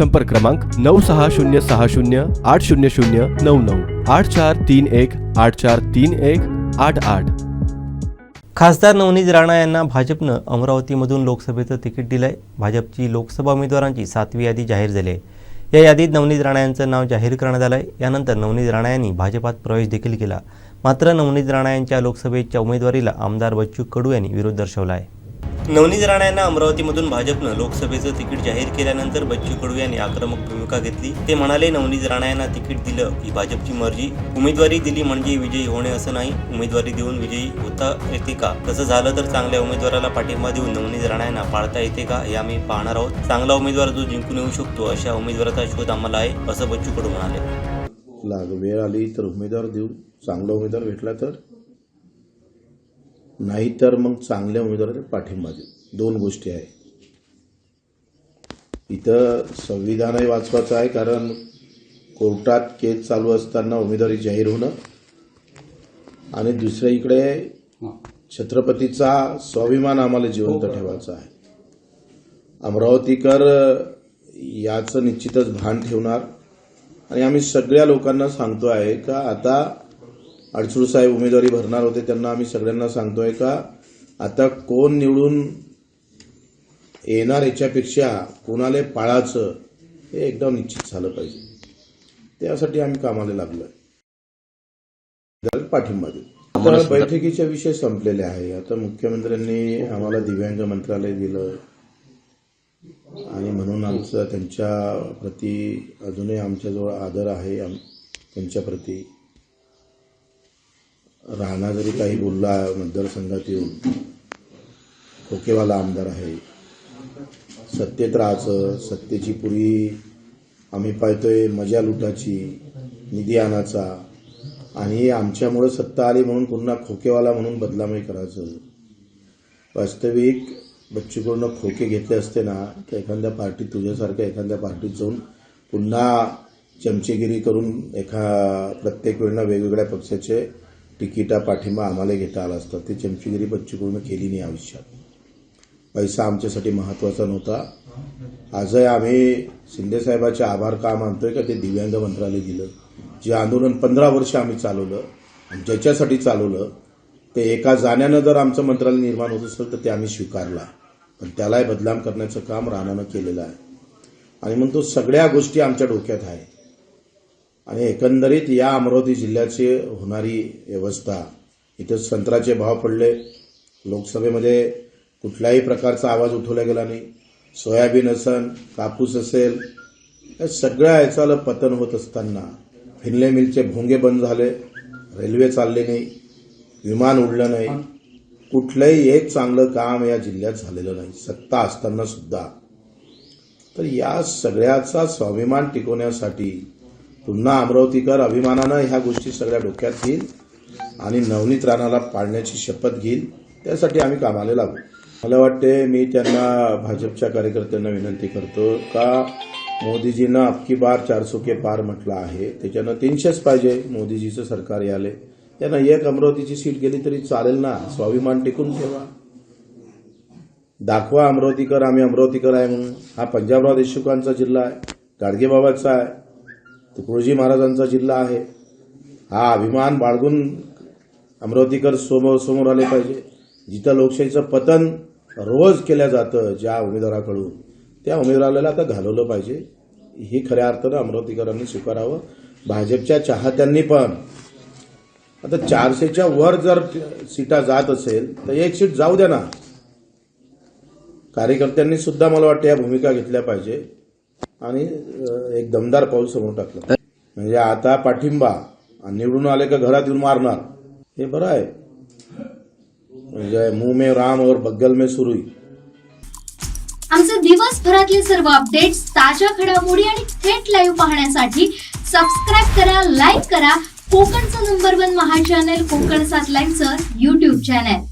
संपर्क क्रमांक नऊ सहा शून्य सहा शून्य आठ शून्य शून्य नऊ नऊ आठ चार तीन एक आठ चार तीन एक आठ आठ. खासदार नवनीत राणा यांना भाजपनं अमरावतीमधून लोकसभेचं तिकीट दिलंय. भाजपची लोकसभा उमेदवारांची सातवी यादी जाहीर झाली आहे या यादीत नवनीत राणा यांचं नाव जाहीर करण्यात आलं आहे यानंतर नवनीत राणा यांनी भाजपात प्रवेश देखील केला. मात्र नवनीत राणा यांच्या लोकसभेच्या उमेदवारीला आमदार बच्चू कडू यांनी विरोध दर्शवला आहे नवनीत राणा यांना अमरावतीमधून भाजपनं लोकसभेचं तिकीट जाहीर केल्यानंतर बच्चू कडू यांनी आक्रमक भूमिका घेतली. ते म्हणाले नवनीत राणा यांना तिकीट दिलं ही भाजपची मर्जी. उमेदवारी दिली म्हणजे विजयी होणे असं नाही. उमेदवारी देऊन विजयी होता येते का? तसं झालं तर चांगल्या उमेदवाराला पाठिंबा देऊन नवनीत राणा यांना पाळता येते का? हे आम्ही पाहणार आहोत. चांगला उमेदवार जो जिंकून येऊ शकतो अशा उमेदवाराचा शोध आम्हाला आहे असं बच्चू कडू म्हणाले. लाग वेळ आली तर उमेदवार देऊ चांगला उमेदवार भेटला तर नाही तर मग चांगल्या उमेदवाराला पाठिंबा देऊ दोन गोष्टी आहे. इथं संविधानही वाचवायचं आहे कारण कोर्टात केस चालू असताना उमेदवारी जाहीर होणं आणि दुसऱ्या इकडे छत्रपतीचा स्वाभिमान आम्हाला जिवंत ठेवायचा आहे. अमरावतीकर याचं निश्चितच भान ठेवणार. आणि आम्ही सगळ्या लोकांना सांगतो आहे का आता अडसूळ साहेब उमेदवारी भरणार होते त्यांना आम्ही सगळ्यांना सांगतोय का आता कोण निवडून येणार याच्यापेक्षा कोणाला पाळाचं हे एकदम निश्चित झालं पाहिजे. त्यासाठी आम्ही कामाला लागलोय. जरा पाठिंबा देऊ आता बैठकीचे विषय संपलेले आहे. आता मुख्यमंत्र्यांनी आम्हाला दिव्यांग मंत्रालय दिलं. आणि म्हणून आमचं त्यांच्या प्रती अजूनही आमच्याजवळ आदर आहे त्यांच्या प्रती. राणा जरी काही बोलला मतदारसंघात येऊन. खोकेवाला आमदार आहे. सत्तेत राहायचं सत्तेची पुरी आम्ही पाहतोय मजा लुटाची निधी आणाचा आणि आमच्यामुळं सत्ता आली म्हणून पुन्हा खोकेवाला म्हणून बदलामही करायचं. वास्तविक बच्चूकडनं खोके घेतले असते ना तर एखाद्या पार्टीत तुझ्यासारख्या एखाद्या पार्टीत जाऊन पुन्हा चमचेगिरी करून एका प्रत्येक वेळेला वेगवेगळ्या पक्षाचे तिकिटा पाठिंबा आम्हाला घेता आला असता. ती चमचीगिरी बच्चूकडनं केली नाही आयुष्यात. पैसा आमच्यासाठी महत्त्वाचा नव्हता. आजही आम्ही शिंदेसाहेबाचे आभार का मानतोय का ते दिव्यांग मंत्रालय दिलं. जे आंदोलन पंधरा वर्ष आम्ही चालवलं आणि ज्याच्यासाठी चालवलं ते एका जाण्यानं जर आमचं मंत्रालय निर्माण होत असेल तर ते आम्ही स्वीकारला. पण त्यालाही बदनाम करण्याचं काम राणानं केलेलं आहे. आणि मग तो सगळ्या गोष्टी आमच्या डोक्यात आहे. आणि एकंदरीत या अमरावती जिल्ह्याची होणारी व्यवस्था इथं संत्र्याचे भाव पडले लोकसभेमध्ये कुठल्याही प्रकारचा आवाज उठवला गेला नाही. सोयाबीन असन कापूस असेल या सगळ्या याचाला पतन होत असताना फिनले मिलचे भोंगे बंद झाले रेल्वे चालले नाही विमान उडलं नाही. कुठलंही एक चांगलं काम या जिल्ह्यात झालेलं नाही. सत्ता असताना सुद्धा. तर या सगळ्याचा स्वाभिमान टिकवण्यासाठी पुन्हा अमरावतीकर अभिमानानं ह्या गोष्टी सगळ्या डोक्यात घेईल आणि नवनीत राणाला पाळण्याची शपथ घेईल. त्यासाठी आम्ही कामाला लागू. मला वाटते मी त्यांना भाजपच्या कार्यकर्त्यांना विनंती करतो का मोदीजीनं अबकी बार चारसो के पार म्हटलं आहे. त्याच्यानं तीनशेच पाहिजे. मोदीजीचं सरकार याले. त्यांना एक अमरावतीची सीट गेली तरी चालेल ना? स्वाभिमान टिकून ठेवा. दाखवा अमरावतीकर आम्ही अमरावतीकर आहे म्हणून. हा पंजाबराव देशमुखांचा जिल्हा आहे. गाडगेबाबाचा आहे. तुकडोजी महाराजांचा जिल्हा आहे. हा अभिमान बाळगून अमरावतीकर समोर समोर आले पाहिजे. जिथं लोकशाहीचं पतन रोज केलं जातं ज्या उमेदवाराकडून त्या उमेदवाराला आता घालवलं पाहिजे. हे खऱ्या अर्थानं अमरावतीकरांनी स्वीकारावं. भाजपच्या चाहत्यांनी पण. आता चारशेच्या वर जर सीटा जात असेल तर एक सीट जाऊ द्या ना. कार्यकर्त्यांनी सुद्धा मला वाटतं या भूमिका घेतल्या पाहिजे. आणि एक दमदार पाऊल समोर टाकलं. म्हणजे आता पाठिंबा निवडून आले का घरात येऊन मारणार हे बरं आहे. म्हणजे मुंह में राम और बग्गल में सुरुई. आमचे दिवसभरातले सर्व अपडेट्स ताज्या घडामोडी आणि थेट लाईव्ह पाहण्यासाठी सबस्क्राईब करा लाईक करा. कोकणचं नंबर वन महा चॅनल कोकण सात लाईव्हचं युट्यूब चॅनल